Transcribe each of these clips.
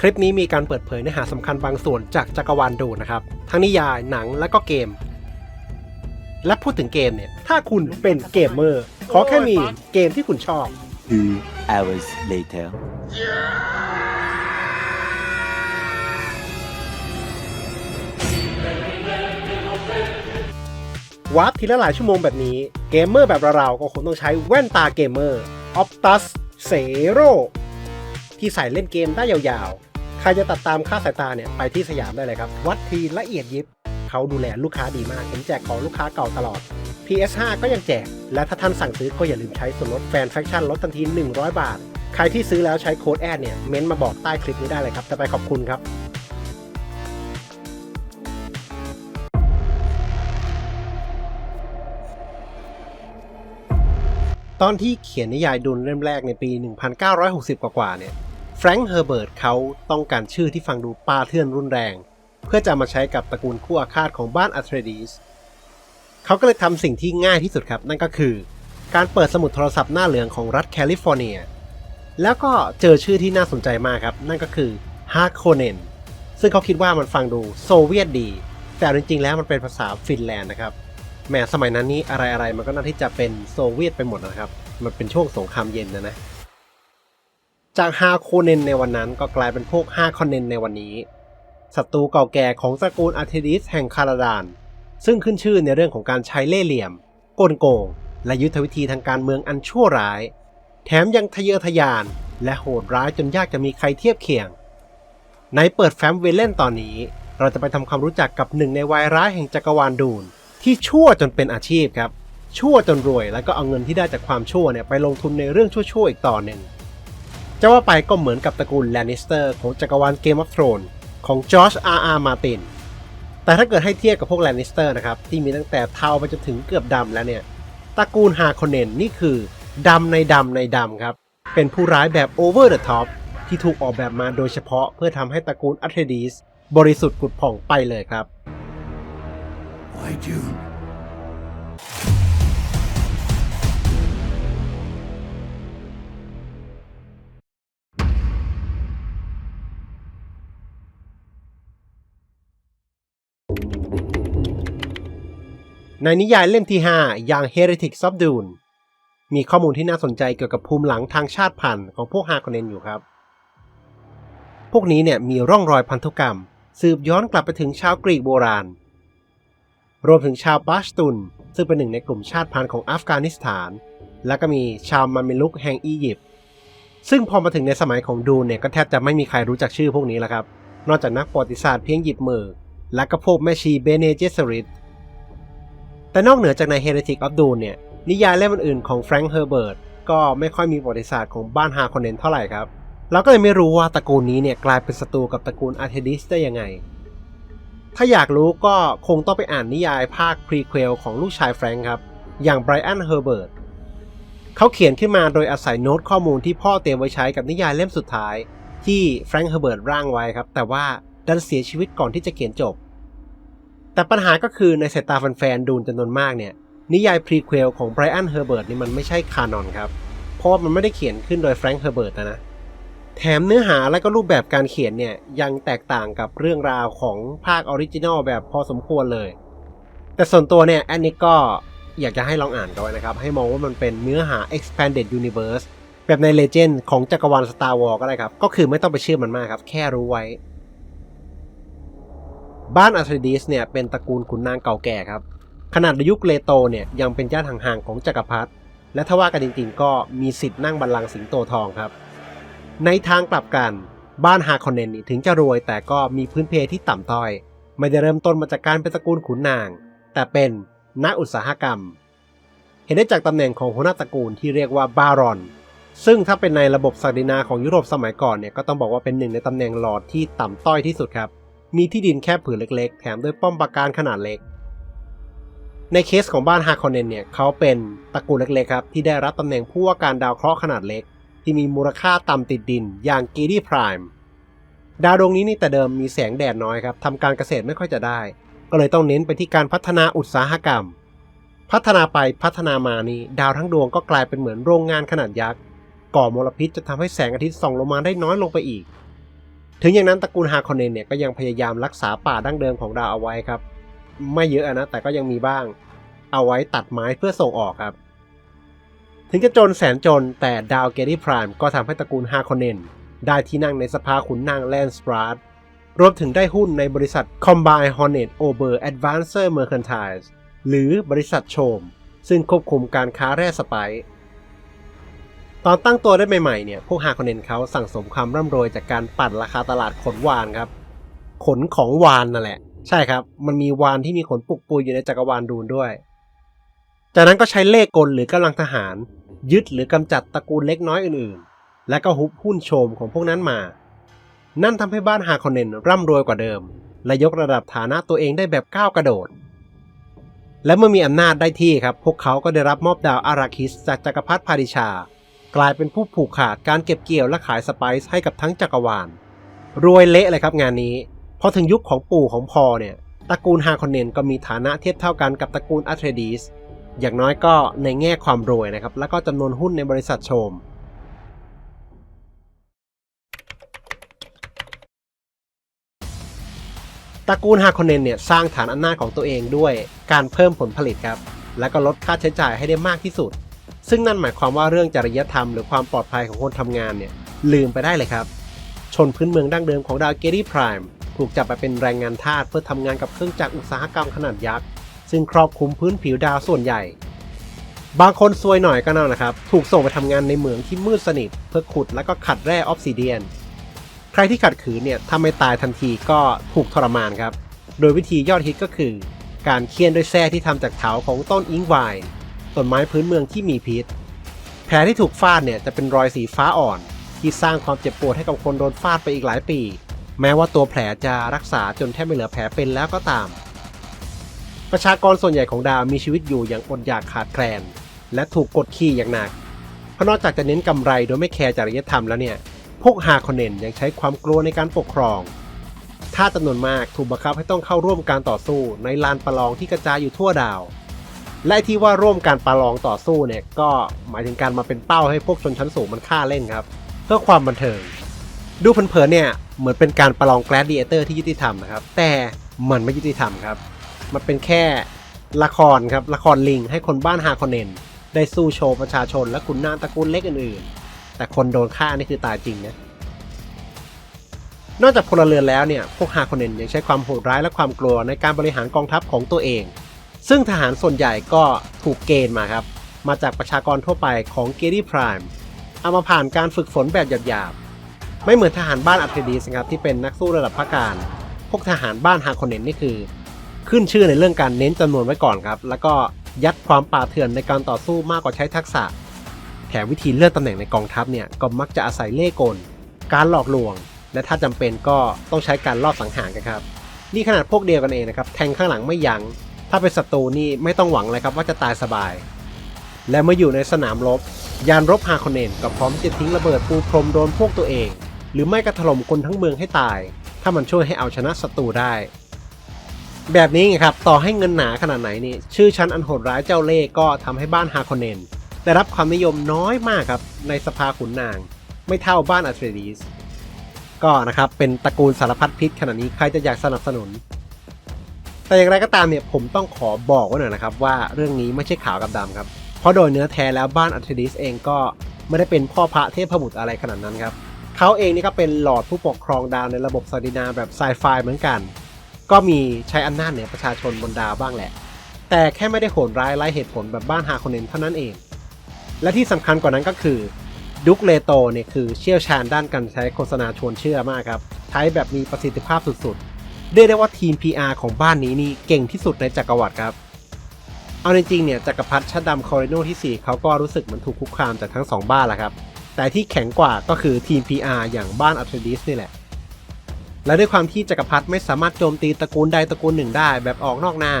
คลิปนี้มีการเปิดเผยเนื้อหาสำคัญบางส่วนจากจักรวาลดูนะครับ ทั้งนิยายหนังและก็เกม และพูดถึงเกมเนี่ย ถ้าคุณเป็นเกมเมอร์ ขอแค่มีเกมที่คุณชอบ Two hours later. วาร์ปทีละหลายชั่วโมงแบบนี้ เกมเมอร์แบบเราๆก็คงต้องใช้แว่นตาเกมเมอร์ Optus Zero ที่ใส่เล่นเกมได้ยาวๆ ใครจะตัดตามค่าสายตาเนี่ยไปที่สยามได้เลยครับ วัดทีละเอียดยิบ เขาดูแลลูกค้าดีมากเห็นแจกของลูกค้าเก่าตลอด PS5 ก็ยังแจก และถ้าท่านสั่งซื้อก็อย่าลืมใช้ส่วนลดแฟนแฟคชั่นลดทันที 100 บาท ใครที่ซื้อแล้วใช้โค้ดแอดเนี่ยเม้นมาบอกใต้คลิปนี้ได้เลยครับ จะไปขอบคุณครับตอนที่เขียนนิยายดุลเล่มแรกในปี 1960 กว่าๆ เนี่ย แฟรงค์เฮอร์เบิร์ตเขาต้องการชื่อที่ฟังดูปาเทื่อนรุนแรง เพื่อจะมาใช้กับตระกูลคู่อาฆาตของบ้านอัตเรดีสเขาก็เลยทำสิ่งที่ง่ายที่สุดครับ นั่นก็คือ การเปิดสมุดโทรศัพท์หน้าเหลืองของรัฐแคลิฟอร์เนีย แล้วก็เจอชื่อที่น่าสนใจมากครับ นั่นก็คือฮาร์โคเนนซึ่งเขาคิดว่ามันฟังดูโซเวียตดี แต่จริงๆ แล้วมันเป็นภาษาฟินแลนด์นะครับแหมสมัยนั้นนี้อะไรๆมันก็น่าที่จะเป็นโซเวียตไปหมดนะครับ มันเป็นช่วงสงครามเย็นนะนะ จากฮาโคเนนในวันนั้นก็กลายเป็นพวกฮาคอนเนนในวันนี้ ศัตรูเก่าแก่ของตระกูลอาร์เทดิสแห่งคาราดาน ซึ่งขึ้นชื่อในเรื่องของการใช้เล่ห์เหลี่ยม กลโกง และยุทธวิธีทางการเมืองอันชั่วร้าย แถมยังทะเยอทะยาน และโหดร้ายจนยากจะมีใครเทียบเคียง ในเปิดแฟ้มเวลเล่นตอนนี้ เราจะไปทำความรู้จักกับหนึ่งในวายร้ายแห่งจักรวาลดูนที่ชั่วจนเป็นอาชีพครับชั่วจนรวยแล้วก็เอาเงินที่ได้จากความชั่วเนี่ยไปลงทุนในเรื่องชั่วๆอีกต่อหนึ่ง จะว่าไปก็เหมือนกับตระกูลแลนนิสเตอร์ของจักรวาลเกมออฟทรอนของจอร์จอาร์อาร์มาตินแต่ถ้าเกิดให้เทียบกับพวกแลนนิสเตอร์นะครับ ที่มีตั้งแต่เทาไปจนถึงเกือบดำแล้วเนี่ยตระกูลฮาคอนเนนนี่คือดำในดำในดำครับ เป็นผู้ร้ายแบบโอเวอร์เดอะท็อปที่ถูกออกแบบมาโดยเฉพาะเพื่อทำให้ตระกูลอัตเทดีสบริสุทธิ์กุดผ่องไปเลยครับ Why June? ในนิยายเล่มที่ 5 อย่าง Heretics of Dune มีข้อมูลที่น่าสนใจเกี่ยวกับภูมิหลังทางชาติพันธุ์ของพวกฮาคอนเนนอยู่ครับ พวกนี้เนี่ยมีร่องรอยพันธุกรรม สืบย้อนกลับไปถึงชาวกรีกโบราณ รวมถึงชาวปาชตุน ซึ่งเป็นหนึ่งในกลุ่มชาติพันธุ์ของอัฟกานิสถาน และก็มีชาวมาเมลุกแห่งอียิปต์ซึ่งพอมาถึงในสมัยของดูเนี่ยก็แทบจะไม่มีใครรู้จักชื่อพวกนี้แล้วครับ นอกจากนักประวัติศาสตร์เพียงหยิบมือ และก็พวกแม่ชีเบเนเจสริต แต่นอกเหนือจากใน Heretic of Dune เนี่ย นิยายเล่มอื่นๆของแฟรงค์เฮอร์เบิร์ตก็ไม่ค่อยมีประวัติศาสตร์ของบ้านฮาคอนเนนเท่าไหร่ครับ เราก็เลยไม่รู้ว่าตระกูลนี้เนี่ยกลายเป็นศัตรูกับตระกูลอาร์เทดิสได้ยังไง ถ้าอยากรู้ก็คงต้องไปอ่านนิยายภาคพรีเควลของลูกชายแฟรงค์ครับ อย่างไบรอันเฮอร์เบิร์ตเขาเขียนขึ้นมาโดยอาศัยโน้ตข้อมูลที่พ่อเตรียมไว้ใช้กับนิยายเล่มสุดท้าย ที่แฟรงค์เฮอร์เบิร์ตร่างไว้ครับ แต่ว่าดันเสียชีวิตก่อนที่จะเขียนจบ แต่ปัญหาก็คือในสายตาแฟนๆดูนจำนวนมากเนี่ย นิยายพรีเควลของไบรอันเฮอร์เบิร์ตนี่มันไม่ใช่คานอนครับ เพราะว่ามันไม่ได้เขียนขึ้นโดยแฟรงค์เฮอร์เบิร์ตนะนะแถมเนื้อหาและก็รูปแบบการเขียนเนี่ย ยังแตกต่างกับเรื่องราวของภาคออริจินอลแบบพอสมควรเลย แต่ส่วนตัวเนี่ยแอนนิกก็อยากจะให้ลองอ่านกันไว้นะครับ ให้มองว่ามันเป็นเนื้อหา expanded universe แบบใน Legend ของจักรวาล Star Wars ก็ได้ครับ ก็คือไม่ต้องไปเชื่อมันมากครับ แค่รู้ไว้ บ้านอั t ร e ดิสเนี่ยเป็นตระกูลขุนนางเก่าแก่ครับ ขนาดยุคเลโตเนี่ยยังเป็นญาติห่างๆของจักรพรรดิและถ้าว่ากันจริงๆ ก็มีสิทธิ์นั่งบัลลังก์สิงโตทองครับ ในทางกลับกันบ้านฮาคอนเนนถึงจะรวยแต่ก็มีพื้นเพที่ต่ำต้อย ไม่ได้เริ่มต้นมาจากการเป็นตระกูลขุนนาง แต่เป็นนักอุตสาหกรรม เห็นได้จากตำแหน่งของหัวหน้าตระกูลที่เรียกว่าบารอน ซึ่งถ้าเป็นในระบบศักดินาของยุโรปสมัยก่อนเนี่ยก็ต้องบอกว่าเป็นหนึ่งในตำแหน่งหลอดที่ต่ำต้อยที่สุดครับ มีที่ดินแค่ผืนเล็กๆ แถมด้วยป้อมปราการขนาดเล็ก ในเคสของบ้านฮาคอนเนนเนี่ยเขาเป็นตระกูลเล็กๆครับที่ได้รับตำแหน่งผู้ว่าการดาวเคราะห์ขนาดเล็ก ที่มีมูลค่าต่ำติดดิน อย่างกีดี้พรายมดาวดวงนี้นี่แต่เดิมมีแสงแดดน้อยครับทำการเกษตรไม่ค่อยจะได้ ก็เลยต้องเน้นไปที่การพัฒนาอุตสาหกรรม พัฒนาไปพัฒนามานี่ดาวทั้งดวงก็กลายเป็นเหมือนโรงงานขนาดยักษ์ก่อมลพิษจะทำให้แสงอาทิตย์ส่องลงมาได้น้อยลงไปอีก ถึงอย่างนั้นตระกูลฮาคอนเนนเนี่ยก็ยังพยายามรักษาป่าดั้งเดิมของดาวเอาไว้ครับ ไม่เยอะนะแต่ก็ยังมีบ้าง เอาไว้ตัดไม้เพื่อส่งออกครับ ถึงจะจนแสนจนแต่ดาวเกตี้พรามก็ทำให้ตระกูลฮาคอนเนนได้ที่นั่งในสภาขุนนางแลนสปราดรวมถึงได้หุ้นในบริษัท Combine Hornet Ober Advancer Mercantile หรือบริษัทโชม ซึ่งควบคุมการค้าแร่สไปซ์ ตอนตั้งตัวได้ใหม่ๆเนี่ย พวกฮาคอนเนนเขาสั่งสมความร่ำรวยจากการปั่นราคาตลาดขนวานครับ ขนของวานนั่นแหละ ใช่ครับ มันมีวานที่มีขนปุกปุยอยู่ในจักรวาลดูนด้วย จากนั้นก็ใช้เลขกลหรือกำลังทหาร ยึดหรือกำจัดตระกูลเล็กน้อยอื่นๆ และก็ฮุบหุ้นโชมของพวกนั้นมา นั่นทำให้บ้านฮาคอนเนนร่ำรวยกว่าเดิม และยกระดับฐานะตัวเองได้แบบก้าวกระโดดและเมื่อมีอำนาจได้ที่ครับ พวกเขาก็ได้รับมอบดาวอาราคิสจากจักรพรรดิพาดิชา กลายเป็นผู้ผูกขาดการเก็บเกี่ยวและขายสไปซ์ให้กับทั้งจักรวาล รวยเละเลยครับงานนี้พอถึงยุคของปู่ของพอเนี่ยตระกูลฮาคอนเนนก็มีฐานะเทียบเท่ากันกับตระกูลอัตเทรดีสอย่างน้อยก็ในแง่ความรวยนะครับ แล้วก็จำนวนหุ้นในบริษัทโชม ตระกูลฮาคอนเนนเนี่ยสร้างฐานอำนาจของตัวเองด้วยการเพิ่มผลผลิตครับ และก็ลดค่าใช้จ่ายให้ได้มากที่สุด ซึ่งนั่นหมายความว่าเรื่องจริยธรรมหรือความปลอดภัยของคนทำงานเนี่ยลืมไปได้เลยครับ ชนพื้นเมืองดั้งเดิมของดาวเกรี่ไพรามถูกจับไปเป็นแรงงานทาสเพื่อทำงานกับเครื่องจักรอุตสาหกรรมขนาดยักษ์ ซึ่งครอบคลุมพื้นผิวดาวส่วนใหญ่ บางคนซวยหน่อยก็นั่นนะครับ ถูกส่งไปทำงานในเหมืองที่มืดสนิท เพื่อขุดและก็ขัดแร่ออฟซิเดียน ใครที่ขัดขืนเนี่ยถ้าไม่ตายทันทีก็ถูกทรมานครับ โดยวิธียอดฮิตก็คือ การเคี่ยนด้วยแส้ที่ทำจากเถาของต้นอิงไวน์ ต้นไม้พื้นเมืองที่มีพิษ แผลที่ถูกฟาดเนี่ยจะเป็นรอยสีฟ้าอ่อน ที่สร้างความเจ็บปวดให้กับคนโดนฟาดไปอีกหลายปี แม้ว่าตัวแผลจะรักษาจนแทบไม่เหลือแผลเป็นแล้วก็ตาม ประชากรส่วนใหญ่ของดาวมีชีวิตอยู่อย่างอดอยากขาดแคลน และถูกกดขี่อย่างหนัก เพราะนอกจากจะเน้นกำไรโดยไม่แคร์จริยธรรมแล้วเนี่ยพวกฮาคอนเนนยังใช้ความกลัวในการปกครองท่าจำนวนมากถูกบังคับให้ต้องเข้าร่วมการต่อสู้ในลานประลองที่กระจายอยู่ทั่วดาว และที่ว่าร่วมการประลองต่อสู้เนี่ยก็หมายถึงการมาเป็นเป้าให้พวกชนชั้นสูงมันฆ่าเล่นครับ เพื่อความบันเทิง ดูเผินๆเนี่ยเหมือนเป็นการประลองแกลดิเอเตอร์ที่ยุติธรรมนะครับ แต่มันไม่ยุติธรรมครับ มันเป็นแค่ละครครับละครลิงให้คนบ้านฮาคอนเนนได้สู้โชว์ประชาชน และขุนนางตระกูลเล็กอื่นๆ แต่คนโดนฆ่านี่คือตายจริงนะนอกจากพลเรือนแล้วเนี่ยพวกฮาคอนเนนยังใช้ความโหดร้ายและความกลัวในการบริหารกองทัพของตัวเอง ซึ่งทหารส่วนใหญ่ก็ถูกเกณฑ์มาครับ มาจากประชากรทั่วไปของเกดี้พรามเอามาผ่านการฝึกฝนแบบหยาบๆ ไม่เหมือนทหารบ้านอัตเดีสครับที่เป็นนักสู้ระดับพระการ พวกทหารบ้านฮาคอนเนนนี่คือ ขึ้นชื่อในเรื่องการเน้นจำนวนไว้ก่อนครับ แล้วก็ยัดความป่าเถื่อนในการต่อสู้มากกว่าใช้ทักษะ แถมวิธีเลื่อนตำแหน่งในกองทัพเนี่ยก็มักจะอาศัยเล่ห์กล การหลอกลวง และถ้าจำเป็นก็ต้องใช้การลอบสังหารกันครับ นี่ขนาดพวกเดียวกันเองนะครับแทงข้างหลังไม่ยัง้ง ถ้าเป็นศัตรูนี่ไม่ต้องหวังเลยครับว่าจะตายสบาย และเมื่ออยู่ในสนามรบ ยานรบฮาคอนเนนก็พร้อมจะทิ้งระเบิดปูพรมโดนพวกตัวเอง หรือไม่ก็ถล่มคนทั้งเมืองให้ตาย ถ้ามันช่วยให้เอาชนะศัตรูได้ แบบนี้ไงครับต่อให้เงินหนาขนาดไหนนี่ชื่อชั้นอันโหดร้ายเจ้าเล่ก็ทำให้บ้านฮาคอนเนนได้รับความนิยมน้อยมากครับในสภาขุนนาง ไม่เท่าบ้านอัตเรดีสก็นะครับเป็นตระกูลสารพัดพิษขนาดนี้ใครจะอยากสนับสนุน แต่อย่างไรก็ตามเนี่ยผมต้องขอบอกไว้หน่อยนะครับว่าเรื่องนี้ไม่ใช่ขาวกับดำครับ เพราะโดยเนื้อแท้แล้วบ้านอัตเรดีสเองก็ไม่ได้เป็นพ่อพระเทพบุตรอะไรขนาดนั้นครับเขาเองนี่ก็เป็นหลอดผู้ปกครองดาวในระบบสาดินาแบบไซไฟเหมือนกัน ก็มีใช้อำนาจเหนือประชาชนบนดาวบ้างแหละ แต่แค่ไม่ได้โหดร้ายไร้เหตุผลแบบบ้านฮาคอนเนนเท่านั้นเอง และที่สำคัญกว่านั้นก็คือดุกเลโตเนี่ยคือเชี่ยวชาญด้านการใช้โฆษณาชวนเชื่อมากครับ ใช้แบบมีประสิทธิภาพสุดๆ เรียกได้ว่าทีม PR ของบ้านนี้นี่เก่งที่สุดในจักรวรรดิครับ เอาจริงๆเนี่ยจักรพรรดิชัดดำคอริโนที่ 4 เขาก็รู้สึกเหมือนถูกคุกคามจากทั้งสองบ้านแหละครับ แต่ที่แข็งกว่าก็คือทีม PR อย่างบ้านอัลเทรดิสนี่แหละ และด้วยความที่จักรพรรดิไม่สามารถโจมตีตระกูลใดตระกูลหนึ่งได้แบบออกนอกหน้า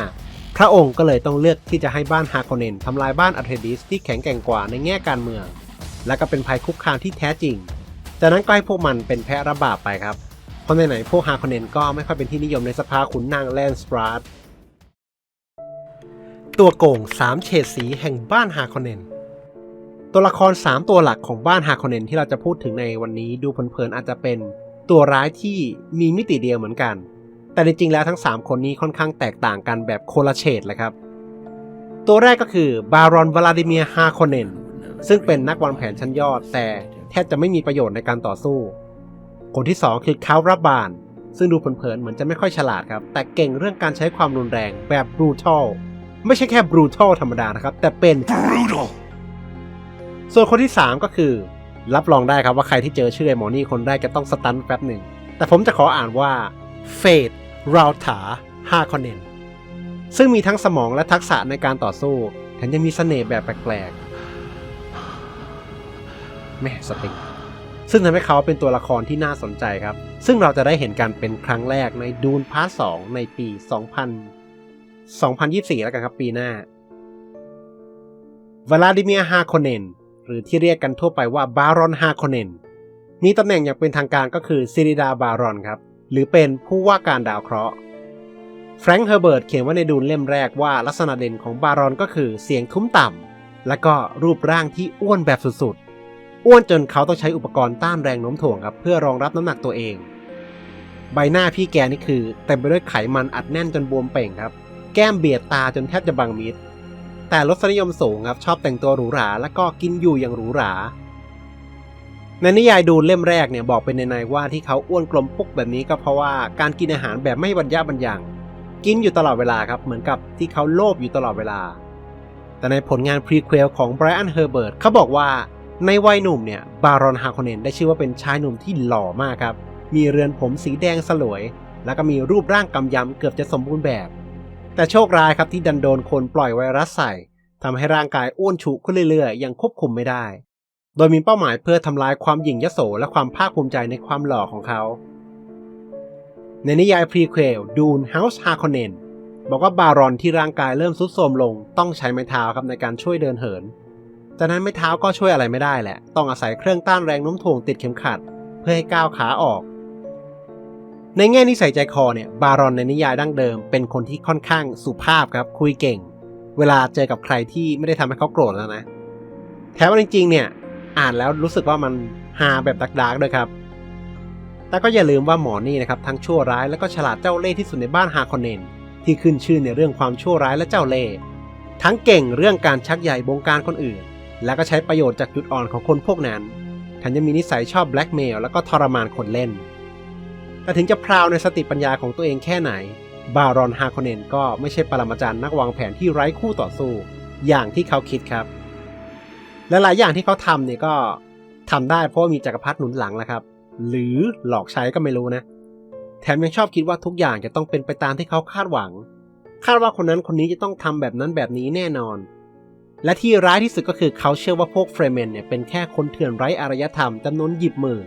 พระองค์ก็เลยต้องเลือกที่จะให้บ้านฮาคอนเนนทำลายบ้านอัลเทรดิสที่แข็งแกร่งกว่าในแง่การเมือง และก็เป็นภัยคุกคามที่แท้จริง จากนั้นก็ให้พวกมันเป็นแพะระบาดไปครับ เพราะไหนๆพวกฮาคอนเนนก็ไม่ค่อยเป็นที่นิยมในสภาขุนนางแลนสปราดตัวโก่ง3เฉดสีแห่งบ้านฮาคอนเนนตัวละคร 3 ตัวหลักของบ้านฮาคอนเนนที่เราจะพูดถึงในวันนี้ดูเพลินๆอาจจะเป็นตัวร้ายที่มีมิติเดียวเหมือนกัน แต่จริงๆแล้วทั้ง 3 คนนี้ค่อนข้างแตกต่างกันแบบโคละเฉดเลยครับ ตัวแรกก็คือบารอนวลาดิเมียร์ฮาโคเนนซึ่งเป็นนักวางแผนชั้นยอด แต่แทบจะไม่มีประโยชน์ในการต่อสู้ คนที่ 2 คือคาวรับบาน ซึ่งดูเผินๆเหมือนจะไม่ค่อยฉลาดครับ แต่เก่งเรื่องการใช้ความรุนแรงแบบบรูทัลไม่ใช่แค่บรูทัลธรรมดานะครับ แต่เป็น Brutal. ส่วนคนที่ 3 ก็คือ รับรองได้ครับว่าใครที่เจอชื่อไอ้หมอนี่คนแรกจะต้องสตันแป๊บหนึ่ง แต่ผมจะขออ่านว่าเฟดราธาฮาคอนเนนซึ่งมีทั้งสมองและทักษะในการต่อสู้แถมยังมีเสน่ห์แบบแปลกๆแม่สติง ซึ่งทำให้เขาเป็นตัวละครที่น่าสนใจครับ ซึ่งเราจะได้เห็นกันเป็นครั้งแรกในดูนพาร์ท2ในปี 2000 2024 แล้วกันครับปีหน้าวลาดิเมียฮาโคเนนหรือที่เรียกกันทั่วไปว่าบารอนฮาโคเนนมีตำแหน่งอย่างเป็นทางการก็คือซิริดาบารอนครับ หรือเป็นผู้ว่าการดาวเคราะห์แฟรงค์เฮอร์เบิร์ตเขียนไว้ในดูนเล่มแรกว่าลักษณะเด่นของบารอนก็คือเสียงทุ้มต่ำและก็รูปร่างที่อ้วนแบบสุดๆ อ้วนจนเขาต้องใช้อุปกรณ์ต้านแรงโน้มถ่วงครับเพื่อรองรับน้ำหนักตัวเอง ใบหน้าพี่แกนี่คือเต็มไปด้วยไขมันอัดแน่นจนบวมเป่งครับ แก้มเบียดตาจนแทบจะบังมิด แต่รสนิยมสูงครับชอบแต่งตัวหรูหราแล้วก็กินอยู่อย่างหรูหรา ในนิยายดูเล่มแรกเนี่ยบอกเป็นในๆว่าที่เขาอ้วนกลมปุกแบบนี้ก็เพราะว่าการกินอาหารแบบไม่บรรยะบรรยังกินอยู่ตลอดเวลาครับเหมือนกับที่เขาโลภอยู่ตลอดเวลา แต่ในผลงานพรีเควลของไบรอันเฮอร์เบิร์ตเขาบอกว่า ในวัยหนุ่มเนี่ยบารอนฮาโคเนนได้ชื่อว่าเป็นชายหนุ่มที่หล่อมากครับ มีเรือนผมสีแดงสลวย แล้วก็มีรูปร่างกำยำเกือบจะสมบูรณ์แบบ แต่โชคร้ายครับที่ดันโดนคนปล่อยไวรัสใส่ทำให้ร่างกายอ้วนฉุขึ้นเรื่อยๆ ยังควบคุมไม่ได้ โดยมีเป้าหมายเพื่อทำลายความหยิ่งยโสและความภาคภูมิใจในความหล่อของเขา ในนิยายพรีเควลดูนเฮาส์ฮาคอนเนนบอกว่าบารอนที่ร่างกายเริ่มทรุดโทรมลง ต้องใช้ไม้เท้าครับในการช่วยเดินเหิน จากนั้นไม้เท้าก็ช่วยอะไรไม่ได้แหละ ต้องอาศัยเครื่องต้านแรงโน้มถ่วงติดเข็มขัด เพื่อให้ก้าวขาออก ในแง่นิสัยใจคอเนี่ยบารอนในนิยายดั้งเดิม เป็นคนที่ค่อนข้างสุภาพครับคุยเก่ง เวลาเจอกับใครที่ไม่ได้ทำให้เขาโกรธแล้วนะแถมจริงๆเนี่ยอ่านแล้วรู้สึกว่ามันฮาแบบดักดาร์กด้วยครับ แต่ก็อย่าลืมว่าหมอนี่นะครับทั้งชั่วร้ายและก็ฉลาดเจ้าเล่ห์ที่สุดในบ้านฮาคอนเนนที่ขึ้นชื่อในเรื่องความชั่วร้ายและเจ้าเล่ห์ทั้งเก่งเรื่องการชักใยบงการคนอื่น และก็ใช้ประโยชน์จากจุดอ่อนของคนพวกนั้นแถมยังมีนิสัยชอบแบล็กเมลแล้วก็ทรมานคนเล่น แต่ถึงจะพราวในสติปัญญาของตัวเองแค่ไหน บารอนฮาโคเนนก็ไม่ใช่ปรมาจารย์นักวางแผนที่ไร้คู่ต่อสู้ อย่างที่เขาคิดครับ และหลายอย่างที่เขาทำเนี่ยก็ทำได้เพราะมีจักรพรรดิหนุนหลังแหละครับ หรือหลอกใช้ก็ไม่รู้นะ แถมยังชอบคิดว่าทุกอย่างจะต้องเป็นไปตามที่เขาคาดหวัง คาดว่าคนนั้นคนนี้จะต้องทำแบบนั้นแบบนี้แน่นอน และที่ร้ายที่สุดก็คือเขาเชื่อว่าพวกเฟรเมนเนี่ยเป็นแค่คนเถื่อนไร้อารยธรรมจำนวนหยิบมือ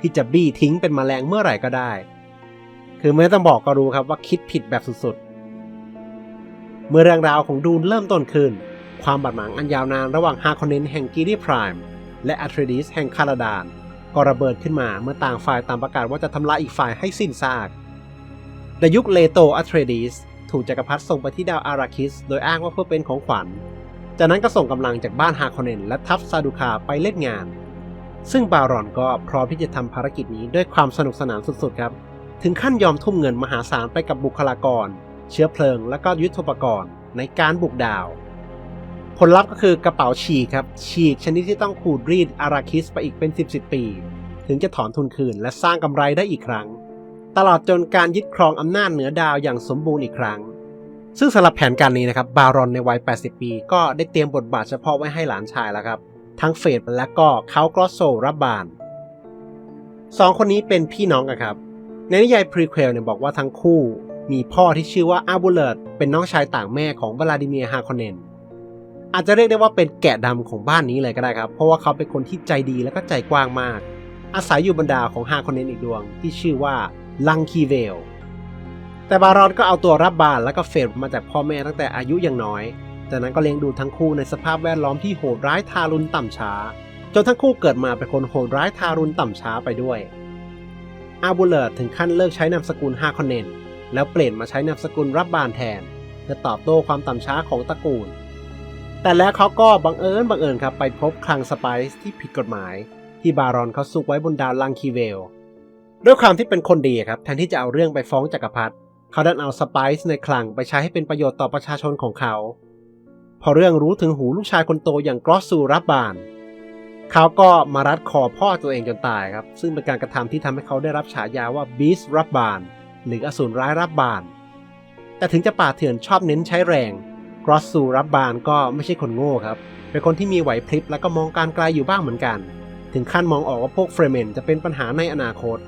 ที่จะบี้ทิ้งเป็นมแมลงเมื่อไหร่ก็ได้ คือไม่ต้องบอกก็รู้ครับว่าคิดผิดแบบสุดๆ เมื่อเรื่องราวของดูนเริ่มต้นขึ้น ความบาดหมางอันยาวนานระหว่างฮาคอนเนนแห่งกีรีพรายม์และอัทริดิสแห่งคาราดานก็ระเบิดขึ้นมาเมื่อต่างฝ่ายตางประกาศว่าจะทำลายอีกฝ่ายให้สิ้นซากในยุคเลโตอัทรดิสถูกจักรพรรดิส่งไปที่ดาวอาราคิส โดยอ้างว่าเพื่อเป็นของขวัญ จากนั้นก็ส่งกำลังจากบ้านฮาคอนเนนและทัพซาดูคาไปเล่นงาน ซึ่งบารอนก็พร้อมที่จะทำภารกิจนี้ด้วยความสนุกสนานสุดๆครับ ถึงขั้นยอมทุ่มเงินมหาศาลไปกับบุคลากร เชื้อเพลิงและก็ยุทธปกรณ์ในการบุกดาว ผลลัพธ์ก็คือกระเป๋าฉีกครับ ฉีกชนิดที่ต้องขูดรีดอาราคิสไปอีกเป็น 10 10 ปี ถึงจะถอนทุนคืนและสร้างกำไรได้อีกครั้ง ตลอดจนการยึดครองอำนาจเหนือดาวอย่างสมบูรณ์อีกครั้ง ซึ่งสำหรับแผนการนี้นะครับบารอนในวัย 80 ปี ก็ได้เตรียมบทบาทเฉพาะไว้ให้หลานชายแล้วครับ ทั้งเฟดและก็เขากรอสโซรับบานสองคนนี้เป็นพี่น้องกันครับ ในนิยายพรีเควลเนี่ยบอกว่าทั้งคู่มีพ่อที่ชื่อว่าอาบูเลตเป็นน้องชายต่างแม่ของวลาดิเมียร์ฮาคอนเนนอาจจะเรียกได้ว่าเป็นแกะดำของบ้านนี้เลยก็ได้ครับ เพราะว่าเขาเป็นคนที่ใจดีและก็ใจกว้างมาก อาศัยอยู่บนดาของฮาคอนเนนอีกดวงที่ชื่อว่าลังคีเวล แต่บารอนก็เอาตัวรับบานและก็เฟดมาจากพ่อแม่ตั้งแต่อายุยังน้อย จากนั้นก็เลี้ยงดูทั้งคู่ในสภาพแวดล้อมที่โหดร้ายทารุณต่ำช้า จนทั้งคู่เกิดมาเป็นคนโหดร้ายทารุณต่ำช้าไปด้วย อาบูเลตถึงขั้นเลิกใช้นามสกุลฮาคอนเนนแล้วเปลี่ยนมาใช้นามสกุลรับบานแทนเพื่อตอบโต้ความต่ำช้าของตระกูล แต่แล้วเขาก็บังเอิญบังเอิญครับไปพบคลังสไปซ์ที่ผิดกฎหมาย ที่บารอนเขาซุกไว้บนดาวลังคีเวลด้วยความที่เป็นคนดีครับแทนที่จะเอาเรื่องไปฟ้องจักรพรรดิ เขาดันเอาสไปซ์ในคลังไปใช้ให้เป็นประโยชน์ต่อประชาชนของเขา พอเรื่องรู้ถึงหูลูกชายคนโตอย่างกรอสซูรับบาน เขาก็มารัดคอพ่อตัวเองจนตายครับ ซึ่งเป็นการกระทำที่ทำให้เขาได้รับฉายาว่าบีสรับบาน หรืออสูรร้ายรับบาน แต่ถึงจะป่าเถื่อนชอบเน้นใช้แรงกรอสซูรับบานก็ไม่ใช่คนโง่ครับ เป็นคนที่มีไหวพริบและก็มองการไกลอยู่บ้างเหมือนกัน ถึงขั้นมองออกว่าพวกเฟรเมนจะเป็นปัญหาในอนาคต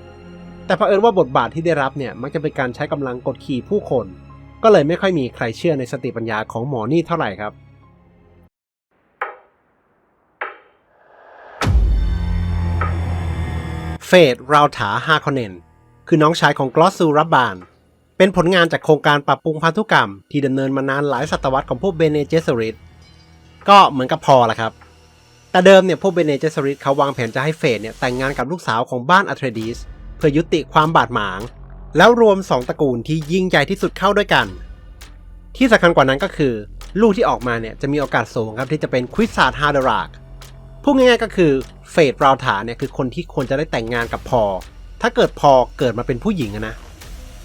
แต่เผอิญว่าบทบาทที่ได้รับเนี่ยมักจะเป็นการใช้กำลังกดขี่ผู้คน ก็เลยไม่ค่อยมีใครเชื่อในสติปัญญาของหมอนี่เท่าไหร่ครับเฟดราวถาฮาคอนเนนคือน้องชายของกลอสซูรับบาน เป็นผลงานจากโครงการปรับปรุงพันธุกรรม ที่ดำเนินมานานหลายศตวรรษของพวกเบเนเจสริตก็เหมือนกับพอละครับ แต่เดิมเนี่ยพวกเบเนเจสริตเขาวางแผนจะให้เฟดเนี่ยแต่งงานกับลูกสาวของบ้านอัเทรดิส เพื่อยุติความบาดหมาง แล้วรวม2ตระกูลที่ยิ่งใหญ่ที่สุดเข้าด้วยกัน ที่สำคัญกว่านั้นก็คือ ลูกที่ออกมาเนี่ยจะมีโอกาสสูงครับที่จะเป็นควิสซาร์ฮาร์ดรากพูดง่ายๆก็คือเฟดราวถาเนี่ยคือคนที่ควรจะได้แต่งงานกับพอ ถ้าเกิดพอเกิดมาเป็นผู้หญิงนะ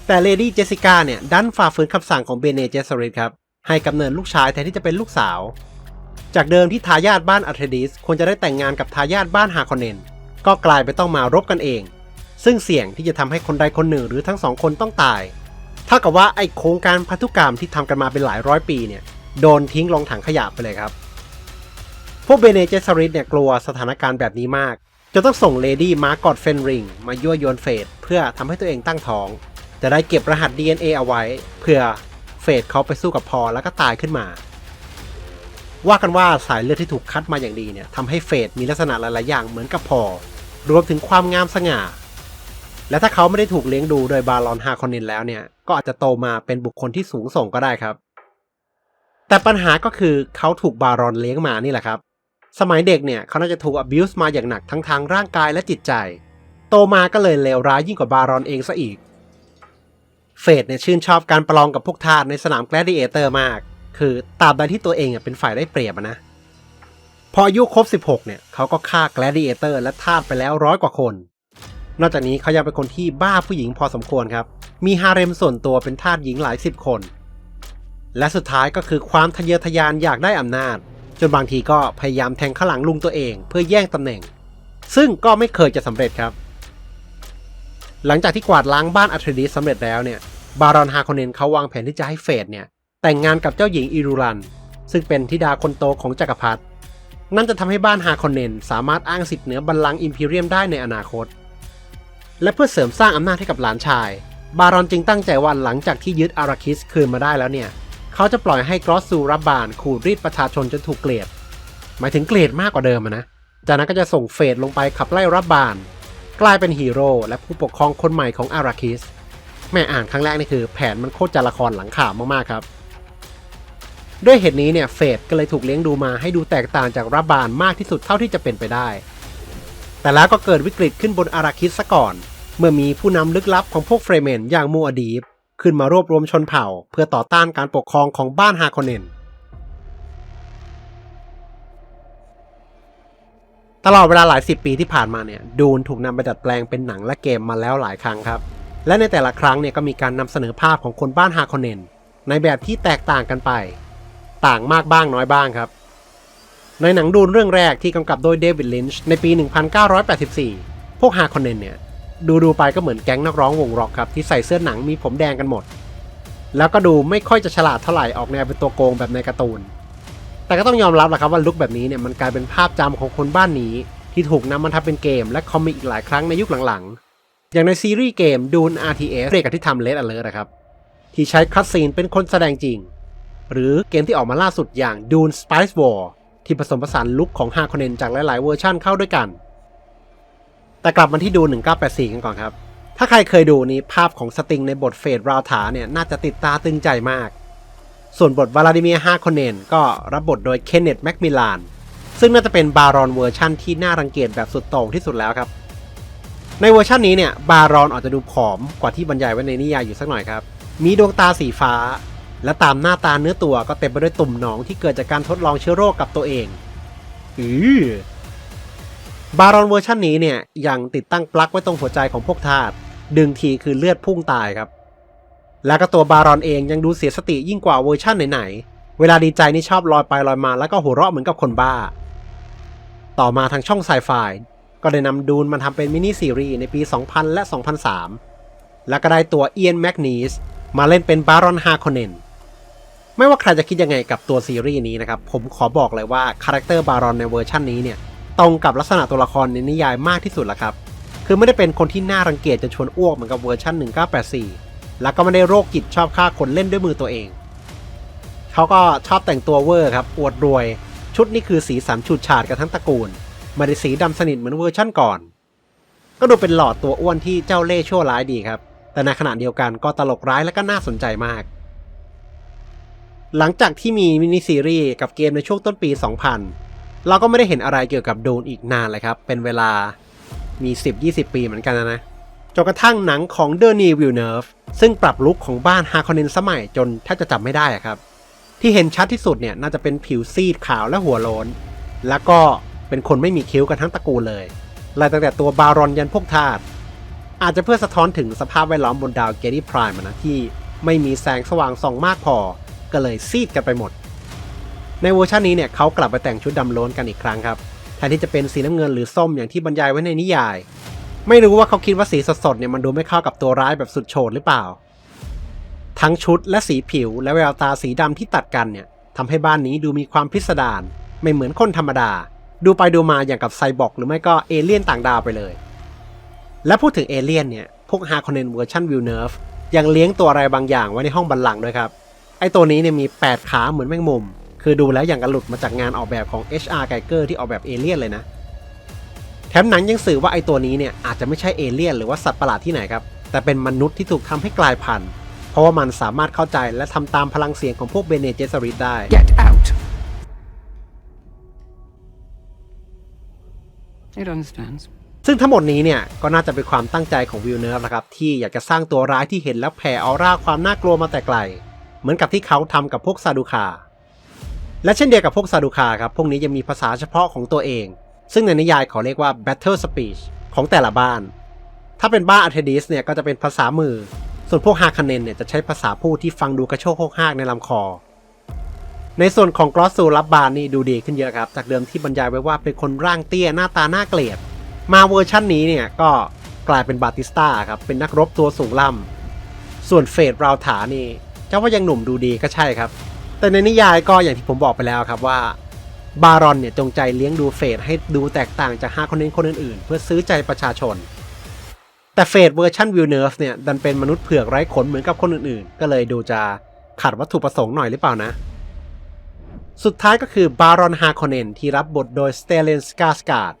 แต่เลดี้เจสสิก้าเนี่ยดันฝ่าฝืนคำสั่งของเบเนเจสริตครับให้กำเนิดลูกชายแทนที่จะเป็นลูกสาว จากเดิมที่ทายาทบ้านอัเทรดิสควรจะได้แต่งงานกับทายาทบ้านฮาคอนเนนก็กลายไปต้องมารบกันเอง ซึ่งเสี่ยงที่จะทำให้คนใดคนหนึ่งหรือทั้งสองคนต้องตายเท่ากับว่าไอโครงการพันธุกรรมที่ทำกันมาเป็นหลายร้อยปีเนี่ยโดนทิ้งลงถังขยะไปเลยครับ พวกเบเนเจสริตเนี่ยกลัวสถานการณ์แบบนี้มากจนต้องส่งเลดี้มาร์กอตเฟนริงมายั่วยวนเฟดเพื่อทำให้ตัวเองตั้งท้อง จะได้เก็บรหัส DNA เอาไว้เพื่อเฟดเขาไปสู้กับพอแล้วก็ตายขึ้นมา ว่ากันว่าสายเลือดที่ถูกคัดมาอย่างดีเนี่ยทำให้เฟดมีลักษณะหลายๆอย่างเหมือนกับพอ รวมถึงความงามสง่า และถ้าเขาไม่ได้ถูกเลี้ยงดูโดยบารอนฮาคอนเนแล้วเนี่ย ก็อาจจะโตมาเป็นบุคคลที่สูงส่งก็ได้ครับ แต่ปัญหาก็คือเขาถูกบารอนเลี้ยงมานี่แหละครับ สมัยเด็กเนี่ยเขาน่าจะถูก abuse มาอย่างหนักทั้งทางร่างกายและจิตใจ โตมาก็เลยเลวร้ายยิ่งกว่าบารอนเองซะอีก เฟดเนี่ยชื่นชอบการประลองกับพวกทาสในสนามแกลดิเอเตอร์มาก คือตราบใดที่ตัวเองอะเป็นฝ่ายได้เปรียบนะ พออายุครบ 16 เนี่ยเขาก็ฆ่าแกลดิเอเตอร์และทาสไปแล้วร้อยกว่าคน นอกจากนี้เขายังเป็นคนที่บ้าผู้หญิงพอสมควรครับ มีฮาเร็มส่วนตัวเป็นทาสหญิงหลายสิบคน และสุดท้ายก็คือความทะเยอทะยานอยากได้อำนาจ จนบางทีก็พยายามแทงข้างหลังลุงตัวเอง เพื่อแย่งตำแหน่ง ซึ่งก็ไม่เคยจะสำเร็จครับ หลังจากที่กวาดล้างบ้านอัทริดิสสำเร็จแล้วเนี่ย บารอนฮาคอนเนนเขาวางแผนที่จะให้เฟดเนี่ยแต่งงานกับเจ้าหญิงอิรูรัน ซึ่งเป็นธิดาคนโตของจักรพรรดินั่นจะทำให้บ้านฮาคอนเนนสามารถอ้างสิทธิ์เหนือบัลลังก์อิมพีเรียมได้ในอนาคต และเพื่อเสริมสร้างอำนาจให้กับหลานชาย บารอนจึงตั้งใจว่าหลังจากที่ยึดอาราคิสคืนมาได้แล้วเนี่ย เขาจะปล่อยให้กรอสซูรับบานขูดรีดประชาชนจนถูกเกลียด หมายถึงเกลียดมากกว่าเดิมอะนะ จากนั้นก็จะส่งเฟดลงไปขับไล่รับบาน กลายเป็นฮีโร่และผู้ปกครองคนใหม่ของอาราคิส แม่อ่านครั้งแรกนี่คือ แผนมันโคตรจะละครหลังข่าวมากๆครับ ด้วยเหตุนี้เนี่ยเฟดก็เลยถูกเลี้ยงดูมาให้ดูแตกต่างจากรับบานมากที่สุดเท่าที่จะเป็นไปได้ แต่แล้วก็เกิดวิกฤตขึ้นบนอาราคิสซะก่อน เมื่อมีผู้นำลึกลับของพวกเฟรเมนอย่างมูอดีฟขึ้นมารวบรวมชนเผ่า เพื่อต่อต้านการปกครองของบ้านฮาคอนเนนตลอดเวลาหลายสิบปีที่ผ่านมาเนี่ยดูนถูกนำไปดัดแปลงเป็นหนังและเกมมาแล้วหลายครั้งครับ และในแต่ละครั้งเนี่ยก็มีการนำเสนอภาพของคนบ้านฮาคอนเนนในแบบที่แตกต่างกันไป ต่างมากบ้างน้อยบ้างครับ ในหนังดูนเรื่องแรกที่กำกับโดยเดวิดลินช์ในปี 1984 พวกฮาคอนเนนเนี่ย ดูดูไปก็เหมือนแก๊งนักร้องวงร็อกครับที่ใส่เสื้อหนังมีผมแดงกันหมด แล้วก็ดูไม่ค่อยจะฉลาดเท่าไหร่ออกแนวเป็นตัวโกงแบบในการ์ตูน แต่ก็ต้องยอมรับแหละครับว่าลุคแบบนี้เนี่ยมันกลายเป็นภาพจำของคนบ้านนี้ ที่ถูกนำมาทำเป็นเกม และคอมิกอีกหลายครั้งในยุคหลังๆ อย่างในซีรีส์เกม Dune RTS เรียกกับที่ทำเลดอเลอร์นะครับที่ใช้คัตซีนเป็นคนแสดงจริง หรือเกมที่ออกมาล่าสุดอย่าง Dune Spice War ที่ผสมผสานลุคของฮาคอนเนนจากหลายๆเวอร์ชั่นเข้าด้วยกัน แต่กลับมาที่ดู 1984 กันก่อนครับ ถ้าใครเคยดูนี้ภาพของสติงในบทเฟดราวถาเนี่ยน่าจะติดตาตึงใจมาก ส่วนบทวลาดิเมียร์ฮาคอนเนนก็รับบทโดยเคนเนตแมคมิลลาน ซึ่งน่าจะเป็นบารอนเวอร์ชั่นที่น่ารังเกียจแบบสุดโต่งที่สุดแล้วครับ ในเวอร์ชันนี้เนี่ยบารอนอาจจะดูผอมกว่าที่บรรยายไว้ในนิยายอยู่สักหน่อยครับ มีดวงตาสีฟ้า และตามหน้าตาเนื้อตัวก็เต็มไปด้วยตุ่มหนองที่เกิดจากการทดลองเชื้อโรคกับตัวเองอือ บารอนเวอร์ชันนี้เนี่ยยังติดตั้งปลั๊กไว้ตรงหัวใจของพวกทาสดึงทีคือเลือดพุ่งตายครับ แล้วก็ตัวบารอนเองยังดูเสียสติยิ่งกว่าเวอร์ชันไหนๆ เวลาดีใจนี่ชอบลอยไปลอยมาแล้วก็หัวเราะเหมือนกับคนบ้า ต่อมาทางช่องไซไฟก็ได้นำดูนมาทำเป็นมินิซีรีส์ในปี 2000 และ 2003 แล้วก็ได้ตัวเอียนแมกนีสมาเล่นเป็นบารอนฮาคอนเนนไม่ว่าใครจะคิดยังไงกับตัวซีรีส์นี้นะครับ ผมขอบอกเลยว่าคาแรคเตอร์บารอนในเวอร์ชันนี้เนี่ย ตรงกับลักษณะตัวละครในนิยายมากที่สุดละครับ คือไม่ได้เป็นคนที่น่ารังเกียจจนชวนอ้วกเหมือนกับเวอร์ชัน1984 แล้วก็ไม่ได้โรคจิตชอบฆ่าคนเล่นด้วยมือตัวเอง เขาก็ชอบแต่งตัวเวอร์ครับอวดรวย ชุดนี่คือสีสันฉูดฉาดกันทั้งตระกูลไม่ได้สีดำสนิทเหมือนเวอร์ชั่นก่อน ก็ดูเป็นหลอดตัวอ้วนที่เจ้าเล่ห์ชั่วร้ายดีครับ แต่ในขณะเดียวกันก็ตลกร้ายและก็น่าสนใจมาก หลังจากที่มีมินิซีรีส์กับเกมในช่วงต้นปี 2000 เราก็ไม่ได้เห็นอะไรเกี่ยวกับโดนอีกนานเลยครับ เป็นเวลามี 10-20 ปีเหมือนกันนะจนกระทั่งหนังของเดอร์นีวิลเนฟซึ่งปรับลุคของบ้านฮาคอนเนนสมัยจนแทบจะจำไม่ได้ครับ ที่เห็นชัดที่สุดเนี่ยน่าจะเป็นผิวซีดขาวและหัวโลน แล้วก็เป็นคนไม่มีคิ้วกันทั้งตระกูลเลยไล่ตั้งแต่ตัวบารอนยันพวกทาสอาจจะเพื่อสะท้อนถึงสภาพแวดล้อมบนดาวเกดี้พรายนะที่ไม่มีแสงสว่างส่องมากพอ ก็เลยซีดกันไปหมด ในเวอร์ชันนี้เนี่ยเขากลับไปแต่งชุดดำโล้นกันอีกครั้งครับแทนที่จะเป็นสีน้ำเงินหรือส้มอย่างที่บรรยายไว้ในนิยาย ไม่รู้ว่าเขาคิดว่าสีสดๆเนี่ยมันดูไม่เข้ากับตัวร้ายแบบสุดโฉดหรือเปล่า ทั้งชุดและสีผิวและแววตาสีดำที่ตัดกันเนี่ยทำให้บ้านนี้ดูมีความพิสดารไม่เหมือนคนธรรมดา ดูไปดูมาอย่างกับไซบอร์กหรือไม่ก็เอเลี่ยนต่างดาวไปเลย และพูดถึงเอเลี่ยนเนี่ยพวกฮาคอนเนนเวอร์ชันวิลเนฟยังเลี้ยงตัวอะไรบางอย่างไว้ในห้องบัลลังก์ด้วยครับไอตัวนี้เนี่ยมี 8 ขาเหมือนแมงมุม คือดูแล้วอย่างกระหลุดมาจากงานออกแบบของ HR Geiger ที่ออกแบบเอเลี่ยนเลยนะ แถมหนังยังสื่อว่าไอตัวนี้เนี่ยอาจจะไม่ใช่เอเลี่ยนหรือว่าสัตว์ประหลาดที่ไหนครับ แต่เป็นมนุษย์ที่ถูกทำให้กลายพันธุ์ เพราะว่ามันสามารถเข้าใจและทำตามพลังเสียงของพวกเบเนเจสริตได้ Get out. It understands. ซึ่งทั้งหมดนี้เนี่ยก็น่าจะเป็นความตั้งใจของวิลเนอร์นะครับที่อยากจะสร้างตัวร้ายที่เห็นแล้วแผ่ออร่าความน่ากลัวมาแต่ไกล เหมือนกับที่เขาทำกับพวกซาดูคา และเช่นเดียวกับพวกซาดูคาครับ พวกนี้ยังมีภาษาเฉพาะของตัวเอง ซึ่งในนิยายเขาเรียกว่า battle speech ของแต่ละบ้าน ถ้าเป็นบ้านอาร์เทดิสเนี่ยก็จะเป็นภาษามือ ส่วนพวกฮาคาเนนเนี่ยจะใช้ภาษาพูดที่ฟังดูกระโชกโคกฮากในลำคอ ในส่วนของกรอสซูรับบานนี่ดูดีขึ้นเยอะครับ จากเดิมที่บรรยายไว้ว่าเป็นคนร่างเตี้ยหน้าตาน่าเกลียด มาเวอร์ชั่นนี้เนี่ยก็กลายเป็นบาติสตาครับเป็นนักรบตัวสูงล่ำส่วนเฟดราวถานี่เจ้าว่ายังหนุ่มดูดีก็ใช่ครับ แต่ในนิยายก็อย่างที่ผมบอกไปแล้วครับว่าบารอนเนี่ยจงใจเลี้ยงดูเฟดให้ดูแตกต่างจากฮาคอนเนนคนอื่นๆ เพื่อซื้อใจประชาชน แต่เฟดเวอร์ชันวิลเนิร์ฟเนี่ยดันเป็นมนุษย์เผือกไร้ขนเหมือนกับคนอื่นๆ ก็เลยดูจะขัดวัตถุประสงค์หน่อยหรือเปล่านะ สุดท้ายก็คือบารอนฮาคอนเนนที่รับบทโดยสเตเลนสกาสการ์ด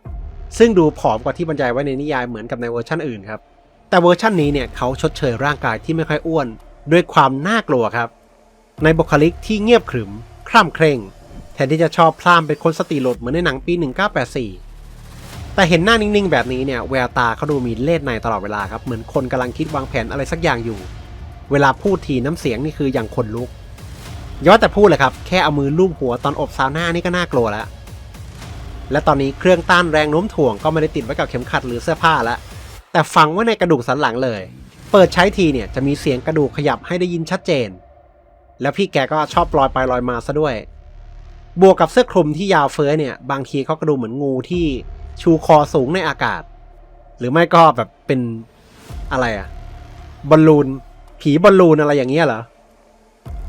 ซึ่งดูผอมกว่าที่บรรยายไว้ในนิยายเหมือนกับในเวอร์ชันอื่นครับแต่เวอร์ชันนี้เนี่ยเขาชดเชยร่างกายที่ไม่ค่อยอ้วน ด้วยความน่ากลัวครับ ในบุคลิกที่เงียบขรึม คร่ำเคร่ง แทนที่จะชอบพล่ามเป็นคนสติหลดเหมือนในหนังปี 1984 แต่เห็นหน้านิ่งๆ แบบนี้เนี่ยแววตาเขาดูมีเล่ห์ในตลอดเวลาครับ เหมือนคนกำลังคิดวางแผนอะไรสักอย่างอยู่ เวลาพูดทีน้ำเสียงนี่คืออย่างขนลุก ย้อนแต่พูดเลยครับ แค่เอามือลูบหัวตอนอบซาวน่านี่ก็น่ากลัวแล้ว และตอนนี้เครื่องต้านแรงโน้มถ่วงก็ไม่ได้ติดไว้กับเข็มขัดหรือเสื้อผ้าแล้ว แต่ฝังไว้ในกระดูกสันหลังเลย เปิดใช้ทีเนี่ยจะมีเสียงกระดูกขยับให้ได้ยินชัดเจน แล้วพี่แกก็ชอบลอยไปลอยมาซะด้วย บวกกับเสื้อคลุมที่ยาวเฟ้ยเนี่ย บางทีเขาก็ดูเหมือนงูที่ชูคอสูงในอากาศ หรือไม่ก็แบบเป็นอะไรอะบอลลูน ผีบอลลูนอะไรอย่างเงี้ยเหรอ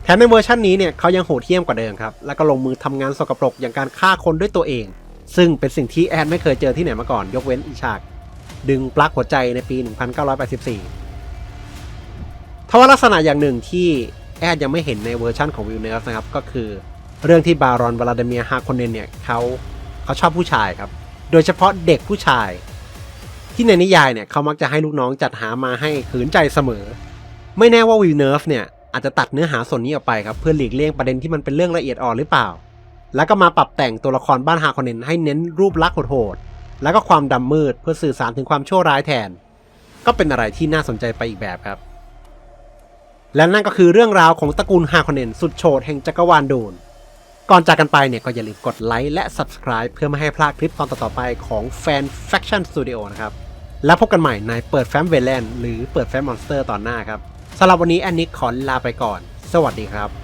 แถมในเวอร์ชันนี้เนี่ยเขายังโหดเหี้ยมกว่าเดิมครับ แล้วก็ลงมือทำงานสกปรกอย่างการฆ่าคนด้วยตัวเอง ซึ่งเป็นสิ่งที่แอนไม่เคยเจอที่ไหนมาก่อน ยกเว้นอีฉาก ดึงปลั๊กหัวใจในปี 1984ทว่าลักษณะอย่างหนึ่งที่ แอดยังไม่เห็นในเวอร์ชั่นของวิลเนฟนะครับ ก็คือเรื่องที่บารอนวลาดเมียร์ฮาคอนเนนเนี่ยเขาเขาชอบผู้ชายครับ โดยเฉพาะเด็กผู้ชาย ที่ในนิยายเนี่ยเขามักจะให้ลูกน้องจัดหามาให้ขืนใจเสมอ ไม่แน่ว่าวิลเนฟเนี่ยอาจจะตัดเนื้อหาส่วนนี้ออกไปครับเพื่อหลีกเลี่ยงประเด็นที่มันเป็นเรื่องละเอียดอ่อนหรือเปล่า แล้วก็มาปรับแต่งตัวละครบ้านฮาคอนเนนให้เน้นรูปลักษณ์โหดๆแล้วก็ความดำมืดเพื่อสื่อสารถึงความชั่วร้ายแทน ก็เป็นอะไรที่น่าสนใจไปอีกแบบครับ และนั่นก็คือเรื่องราวของตระกูลฮาคอนเนนสุดโฉดแห่งจักรวาลดูนก่อนจากกันไปเนี่ยก็อย่าลืมกดไลค์และ Subscribe เพื่อไม่ให้พลาดคลิปตอนต่อๆไปของแฟน Faction Studio นะครับ แล้วพบกันใหม่ในเปิดแฟ้มเวลเลนหรือเปิดแฟ้มมอนสเตอร์ตอนหน้าครับสำหรับวันนี้แอนนิกขอลาไปก่อน สวัสดีครับ